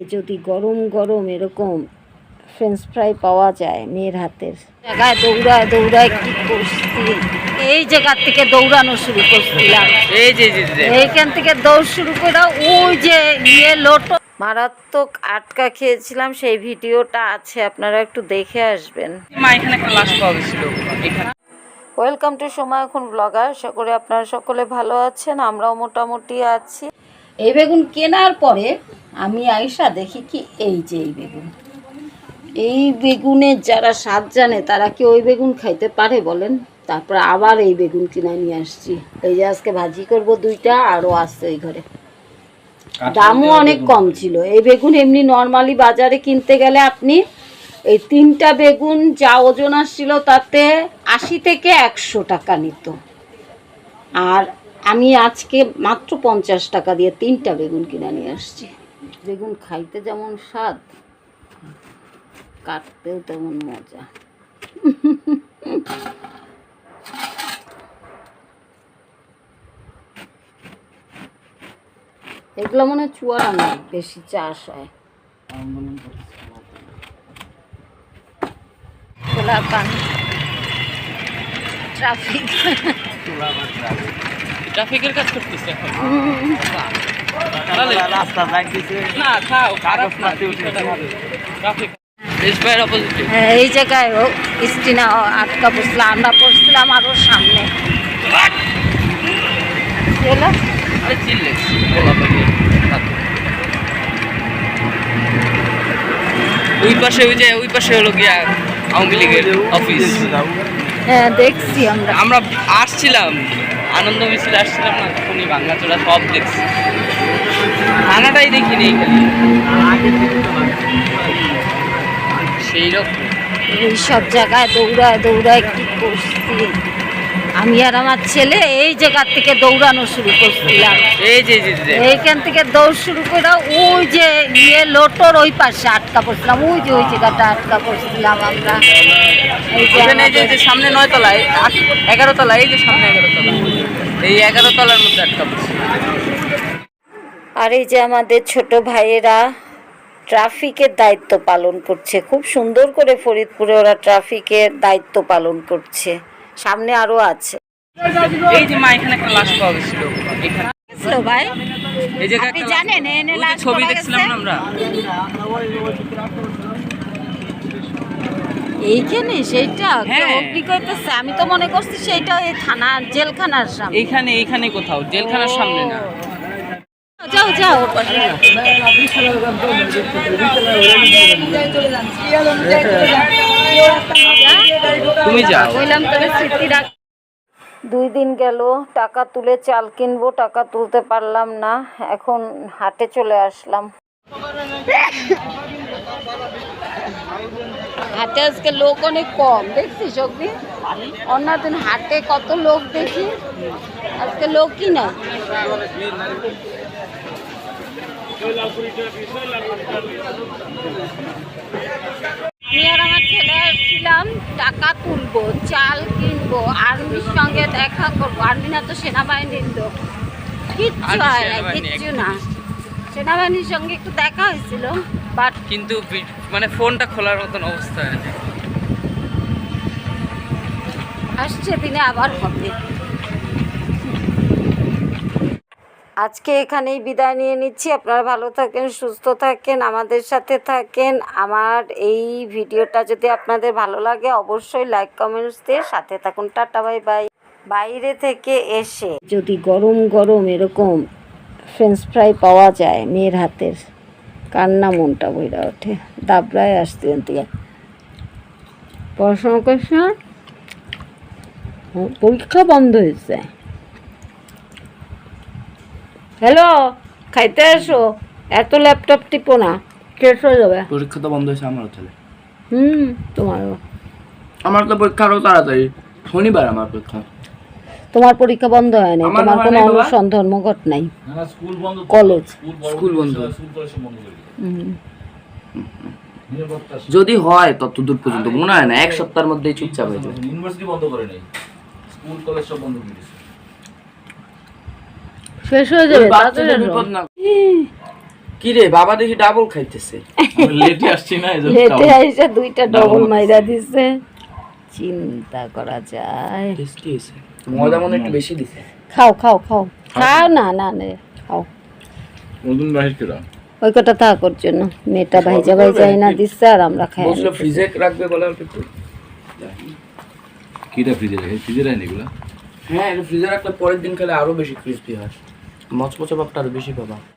যদি গরম গরম এরকম ফ্রেঞ্চ ফ্রাই পাওয়া যায় মেয়ের হাতের। জায়গায় দৌড়ায় দৌড়ায় কি করছি? এই জায়গা থেকে দৌড়ানো শুরু করছিলাম। এই যে এইখান থেকে দৌড় শুরু করে ওই যে ইয়ে লোটো। মারাত্মক আটকা খেয়েছিলাম সেই ভিডিওটা আছে আপনারা একটু দেখে আসবেন। মা এখানে একটা লাশ পাওয়া গেছিল। এখানে। ওয়েলকাম টু সময় এখন ব্লগার আশা করি আপনারা সকলে ভালো আছেন আমরাও মোটামুটি আছি। এই বেগুন কেনার পরে আমি আইসা দেখি কি এই যে এই বেগুন। এই বেগুনের যারা স্বাদ জানে তারা কি ওই বেগুন খাইতে পারে বলেন? তারপরে আবার এই বেগুন কিনে নিয়ে আসছি। এই যে আজকে ভাজি করব দুইটা আরও আসছে এই ঘরে। দামও অনেক কম ছিল। এই বেগুন এমনি নর্মালি বাজারে কিনতে গেলে আপনি এই তিনটা বেগুন যা ওজন আসছিল তাতে আশি থেকে একশো টাকা নিত। আর আমি আজকে মাত্র পঞ্চাশ টাকা দিয়ে তিনটা বেগুন কিনে নিয়ে আসছি। বেগুন খাইতে যেমন স্বাদ কাটতেও তেমন মজা। এগুলো মনে হয় চুয়ারা নয় বেশি চাষ হয়। খোলা ট্রাফিক। ট্রাফিকের কাজ করতেছে এখন। রাস্তা না খাও খারাপ না ট্রাফিক। দেশ ভাইয়ের অপোজিটে। হ্যাঁ, এই জায়গায় স্টিনা আটকা আমরা পড়ছিলাম আরও সামনে। ওই পাশে ওই যে ওই পাশে হলো গিয়া আওয়ামী লীগের অফিস হ্যাঁ দেখছি আমরা। আমরা আসছিলাম। আনন্দ মিছিল আসছিলাম না, তখনই চোরা সব দেখছি। ভাঙাটাই দেখিনি সেই রকম সব জায়গায় দৌড়ায় দৌড়ায় কি করছি? আমি আর আমার ছেলে এই জায়গা থেকে দৌড়ানো শুরু করছিলাম। এই যে এইখান থেকে দৌড় শুরু করে ওই যে ইয়ে লোটোর ওই পাশে আটকা পড়ছিলাম। ওই যে ওই জায়গাটা আটকা পড়ছিলাম আমরা। এই যে সামনে নয় তলায় এগারো তলা এই যে সামনে এগারো তলা এই এগারো তলার মধ্যে আটকা পড়ছে। আর এই যে আমাদের ছোট ভাইয়েরা ট্রাফিকের দায়িত্ব পালন করছে। খুব সুন্দর করে ফরিদপুরে ওরা ট্রাফিকের দায়িত্ব পালন করছে। সামনে আরও আছে। এই যে মা এখানে একটা লাশ পাওয়া গেছিল। এখানে ভাই। এই জায়গায় আপনি জানেন এনে লাশ ছবি দেখছিলাম আমরা। এইখানে সেইটা? হ্যাঁ। অগ্নি কইতেছে? আমি তো মনে করছি সেইটা এই থানা জেলখানার সামনে। এইখানে এইখানে কোথাও জেলখানার সামনে না। যাও যাও। পাশে। তুমি যাও। বললাম তবে স্মৃতি রাখ। দুই দিন গেল টাকা তুলে চাল কিনবো টাকা তুলতে পারলাম না এখন হাটে চলে আসলাম। হাটে আজকে লোক অনেক কম দেখছিস অগ্নি? অন্য দিন হাটে কত লোক দেখি আজকে লোক কি না আমি আর আমার ছেলে আসছিলাম টাকা তুলবো চাল কিনবো আর্মির সঙ্গে দেখা করব। আর্মি না তো সেনাবাহিনীর লোক। কিচ্ছু হয় না কিচ্ছু না। সেনাবাহিনীর সঙ্গে একটু দেখা হয়েছিল বাট কিন্তু মানে ফোনটা খোলার মতন অবস্থা আসছে দিনে আবার হবে। আজকে এখানেই বিদায় নিয়ে নিচ্ছি। আপনারা ভালো থাকেন, সুস্থ থাকেন, আমাদের সাথে থাকেন। আমার এই ভিডিওটা যদি আপনাদের ভালো লাগে, অবশ্যই লাইক কমেন্টস দিয়ে সাথে থাকুন। টাটা বাই বাই বাইরে থেকে এসে যদি গরম গরম এরকম ফ্রেঞ্চ ফ্রাই পাওয়া যায় মেয়ের হাতের কান্না মনটা বইরা ওঠে? দাবড়ায় আসতেন পড়াশোনা করিস পরীক্ষা বন্ধ হয়েছে। হ্যালো খাইতে আসো এত ল্যাপটপ টিপো না শেষ হয়ে যাবে। পরীক্ষা তো বন্ধ হয়েছে আমারও তাহলে। হুম তোমারও। আমার তো পরীক্ষা আরও তাড়াতাড়ি। শনিবার আমার পরীক্ষা। তোমার পরীক্ষা বন্ধ হয় না আমার তোমার কোনো। অনুষ্ঠান ধর্মঘট নাই। কলেজ। স্কুল বন্ধ যদি হয় তত দূর পর্যন্ত মনে হয় না এক সপ্তাহের মধ্যেই চুপচাপ হয়ে যাবে। ইউনিভার্সিটি বন্ধ করে নেই। স্কুল কলেজ সব বন্ধ করে দিয়েছে। শেষ হয়ে যাবে তাড়াতাড়ি বিপদ না। কি রে বাবা দেখি ডাবল খাইতেছে। লেটে আসছি না এই জন্য লেটে আইসা দুইটা ডবল মাইরা দিছে। চিন্তা করা যায়। টেস্টি হয়েছে। মজা মনে একটু বেশি দিছে। খাও খাও খাও। খাও। না না নে খাও। নতুন বাহির কেরা ওই কটা থাক ওর জন্য। মেয়েটা ভাইজা ভাইজা না দিচ্ছে আর আমরা খাই। বলছিল ফ্রিজে রাখবে বলে অল্প একটু কিটা ফ্রিজে রেখে? ফ্রিজে রাখেন এগুলা? হ্যাঁ এটা ফ্রিজে রাখলে পরের দিন খেলে আরও বেশি ক্রিস্পি হয়। মচমচে ভাবটা আরও বেশি পাবা